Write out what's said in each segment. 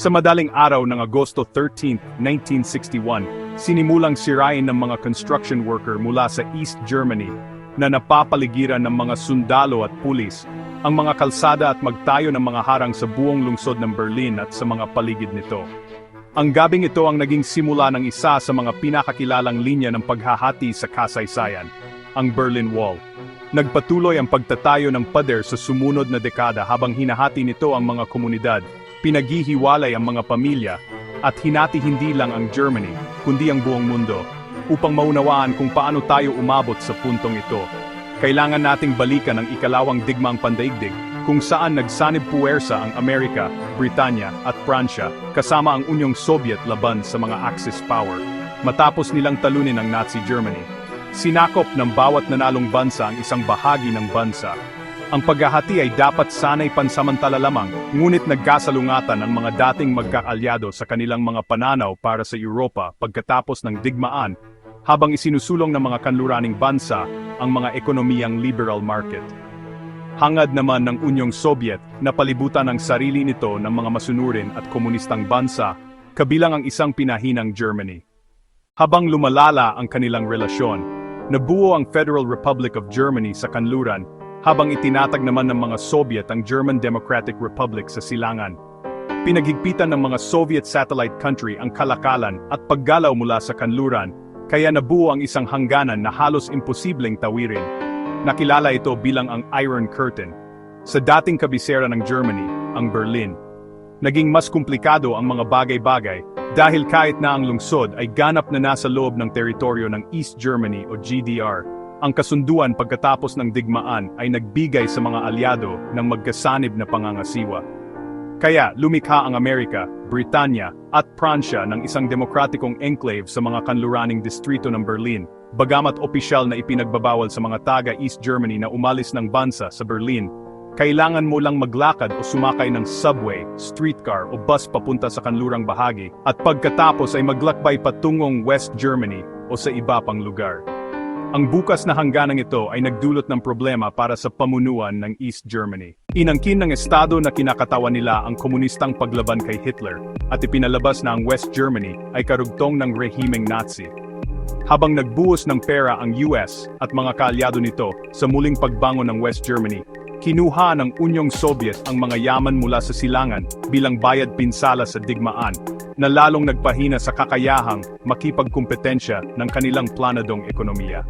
Sa madaling araw ng Agosto 13, 1961, sinimulang sirain ng mga construction worker mula sa East Germany na napapaligiran ng mga sundalo at pulis ang mga kalsada at magtayo ng mga harang sa buong lungsod ng Berlin at sa mga paligid nito. Ang gabing ito ang naging simula ng isa sa mga pinakakilalang linya ng paghahati sa kasaysayan, ang Berlin Wall. Nagpatuloy ang pagtatayo ng pader sa sumunod na dekada habang hinahati nito ang mga komunidad, pinaghihiwalay ang mga pamilya, at hinati hindi lang ang Germany, kundi ang buong mundo, upang maunawaan kung paano tayo umabot sa puntong ito. Kailangan nating balikan ang ikalawang digmaang pandaigdig, kung saan nagsanib puwersa ang Amerika, Britanya at Pransya, kasama ang Unyong Soviet laban sa mga Axis power, matapos nilang talunin ang Nazi Germany. Sinakop ng bawat nanalong bansa ang isang bahagi ng bansa. Ang paghahati ay dapat sanay pansamantala lamang, ngunit nagkasalungatan ang mga dating magkakalyado sa kanilang mga pananaw para sa Europa pagkatapos ng digmaan, habang isinusulong ng mga kanluraning bansa ang mga ekonomiyang liberal market. Hangad naman ng Unyong Soviet na palibutan ang sarili nito ng mga masunurin at komunistang bansa, kabilang ang isang pinahinang Germany. Habang lumalala ang kanilang relasyon, nabuo ang Federal Republic of Germany sa kanluran, habang itinatag naman ng mga Soviet ang German Democratic Republic sa silangan. Pinaghigpitan ng mga Soviet satellite country ang kalakalan at paggalaw mula sa kanluran, kaya nabuo ang isang hangganan na halos imposibleng tawirin. Nakilala ito bilang ang Iron Curtain. Sa dating kabisera ng Germany, ang Berlin. Naging mas komplikado ang mga bagay-bagay dahil kahit na ang lungsod ay ganap na nasa loob ng teritoryo ng East Germany o GDR, ang kasunduan pagkatapos ng digmaan ay nagbigay sa mga alyado ng magkasanib na pangangasiwa. Kaya lumikha ang Amerika, Britanya, at Pransya ng isang demokratikong enclave sa mga kanluraning distrito ng Berlin, bagamat opisyal na ipinagbabawal sa mga taga East Germany na umalis ng bansa sa Berlin, kailangan mo lang maglakad o sumakay ng subway, streetcar o bus papunta sa kanlurang bahagi, at pagkatapos ay maglakbay patungong West Germany o sa iba pang lugar. Ang bukas na hangganang ito ay nagdulot ng problema para sa pamunuan ng East Germany. Inangkin ng Estado na kinakatawan nila ang komunistang paglaban kay Hitler, at ipinalabas na ang West Germany ay karugtong ng rehimeng Nazi. Habang nagbuhos ng pera ang US at mga kaalyado nito sa muling pagbangon ng West Germany, kinuha ng Unyong Soviet ang mga yaman mula sa silangan bilang bayad pinsala sa digmaan, na lalong nagpahina sa kakayahang makipagkumpetensya ng kanilang planadong ekonomiya.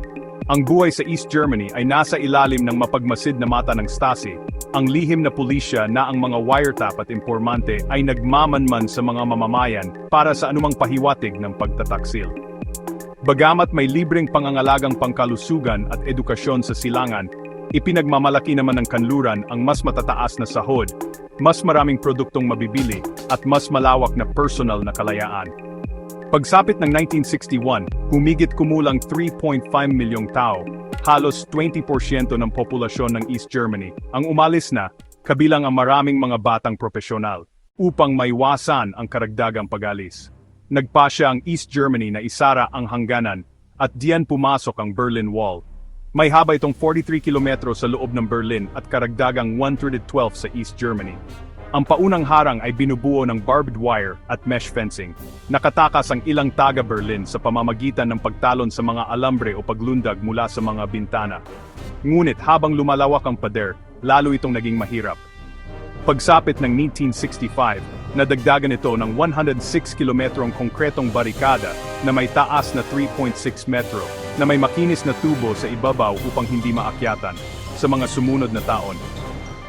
Ang buhay sa East Germany ay nasa ilalim ng mapagmasid na mata ng Stasi, ang lihim na pulisya na ang mga wiretap at impormante ay nagmamanman sa mga mamamayan para sa anumang pahiwatig ng pagtataksil. Bagamat may libreng pangangalagang pangkalusugan at edukasyon sa silangan, ipinagmamalaki naman ng kanluran ang mas matataas na sahod, mas maraming produktong mabibili, at mas malawak na personal na kalayaan. Pagsapit ng 1961, humigit kumulang 3.5 milyong tao, halos 20% ng populasyon ng East Germany, ang umalis na, kabilang ang maraming mga batang propesyonal, upang maiwasan ang karagdagang pag-alis. Nagpasya ang East Germany na isara ang hangganan, at diyan pumasok ang Berlin Wall. May haba itong 43 kilometro sa loob ng Berlin at karagdagang 112 sa East Germany. Ang paunang harang ay binubuo ng barbed wire at mesh fencing. Nakatakas ang ilang taga Berlin sa pamamagitan ng pagtalon sa mga alambre o paglundag mula sa mga bintana. Ngunit habang lumalawak ang pader, lalo itong naging mahirap. Pagsapit ng 1965, nadagdagan ito ng 106 kilometrong konkretong barikada na may taas na 3.6 metro, na may makinis na tubo sa ibabaw upang hindi maakyatan. Sa mga sumunod na taon,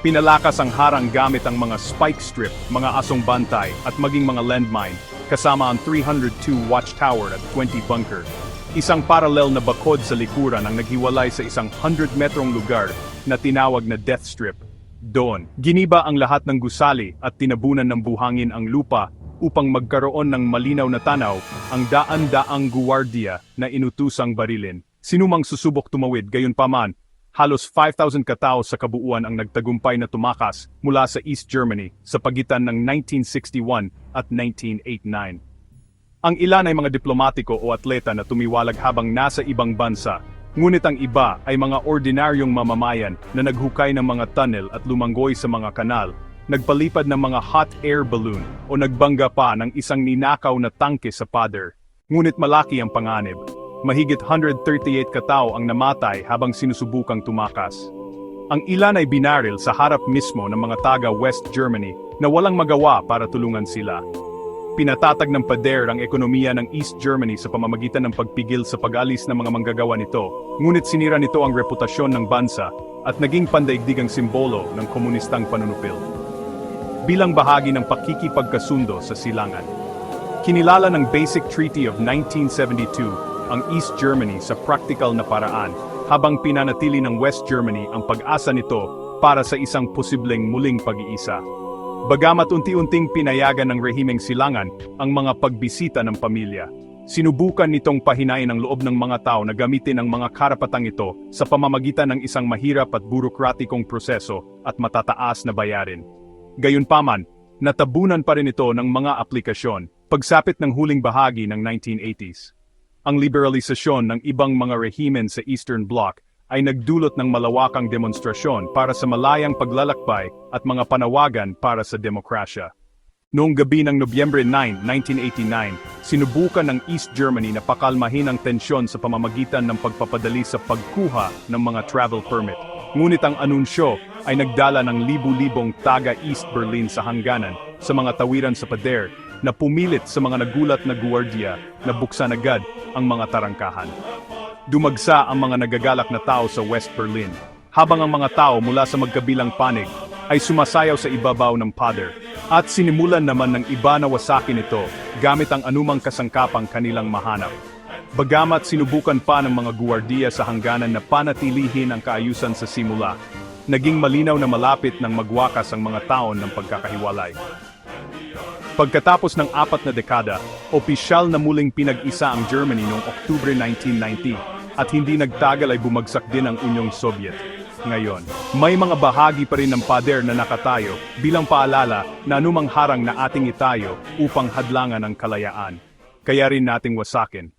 Pinalakas ang harang gamit ang mga spike strip, mga asong bantay, at maging mga landmine, kasama ang 302 watchtower at 20 bunker. Isang parallel na bakod sa likuran ang naghiwalay sa isang 100 metrong lugar na tinawag na death strip. Doon, giniba ang lahat ng gusali at tinabunan ng buhangin ang lupa upang magkaroon ng malinaw na tanaw ang daan-daang guwardiya na inutusang barilin. Sinumang susubok tumawid gayon paman, halos 5,000 katao sa kabuuan ang nagtagumpay na tumakas mula sa East Germany sa pagitan ng 1961 at 1989. Ang ilan ay mga diplomatiko o atleta na tumiwalag habang nasa ibang bansa, ngunit ang iba ay mga ordinaryong mamamayan na naghukay ng mga tunnel at lumanggoy sa mga kanal nagpalipad ng mga hot air balloon o nagbangga pa ng isang ninakaw na tangke sa pader. Ngunit malaki ang panganib. Mahigit 138 katao ang namatay habang sinusubukang tumakas. Ang ilan ay binaril sa harap mismo ng mga taga West Germany na walang magawa para tulungan sila. Pinatatag ng pader ang ekonomiya ng East Germany sa pamamagitan ng pagpigil sa pag-alis ng mga manggagawa nito, ngunit sinira nito ang reputasyon ng bansa at naging pandaigdigang simbolo ng komunistang panunupil. Bilang bahagi ng pakikipagkasundo sa silangan. Kinilala ng Basic Treaty of 1972 ang East Germany sa praktikal na paraan habang pinanatili ng West Germany ang pag-asa nito para sa isang posibleng muling pag-iisa. Bagamat unti-unting pinayagan ng rehimeng silangan ang mga pagbisita ng pamilya, sinubukan nitong pahinain ang loob ng mga tao na gamitin ang mga karapatang ito sa pamamagitan ng isang mahirap at burokratikong proseso at matataas na bayarin. Gayunpaman, natabunan pa rin ito ng mga aplikasyon pagsapit ng huling bahagi ng 1980s. Ang liberalisasyon ng ibang mga rehimen sa Eastern Bloc ay nagdulot ng malawakang demonstrasyon para sa malayang paglalakbay at mga panawagan para sa demokrasya. Noong gabi ng Nobyembre 9, 1989, sinubukan ng East Germany na pakalmahin ang tensyon sa pamamagitan ng pagpapadali sa pagkuha ng mga travel permit. Ngunit ang anunsyo ay nagdala ng libu-libong taga East Berlin sa hangganan sa mga tawiran sa pader na pumilit sa mga nagulat na guwardiya na buksan agad ang mga tarangkahan. Dumagsa ang mga nagagalak na tao sa West Berlin, habang ang mga tao mula sa magkabilang panig ay sumasayaw sa ibabaw ng pader, at sinimulan naman ng iba na wasakin ito gamit ang anumang kasangkapang kanilang mahanap. Bagamat sinubukan pa ng mga guwardiya sa hangganan na panatilihin ang kaayusan sa simula, naging malinaw na malapit ng magwakas ang mga taon ng pagkakahiwalay. Pagkatapos ng apat na dekada, opisyal na muling pinag-isa ang Germany noong Oktubre 1990 at hindi nagtagal ay bumagsak din ang Unyong Soviet. Ngayon, may mga bahagi pa rin ng pader na nakatayo bilang paalala na anumang harang na ating itayo upang hadlangan ang kalayaan. Kaya rin nating wasakin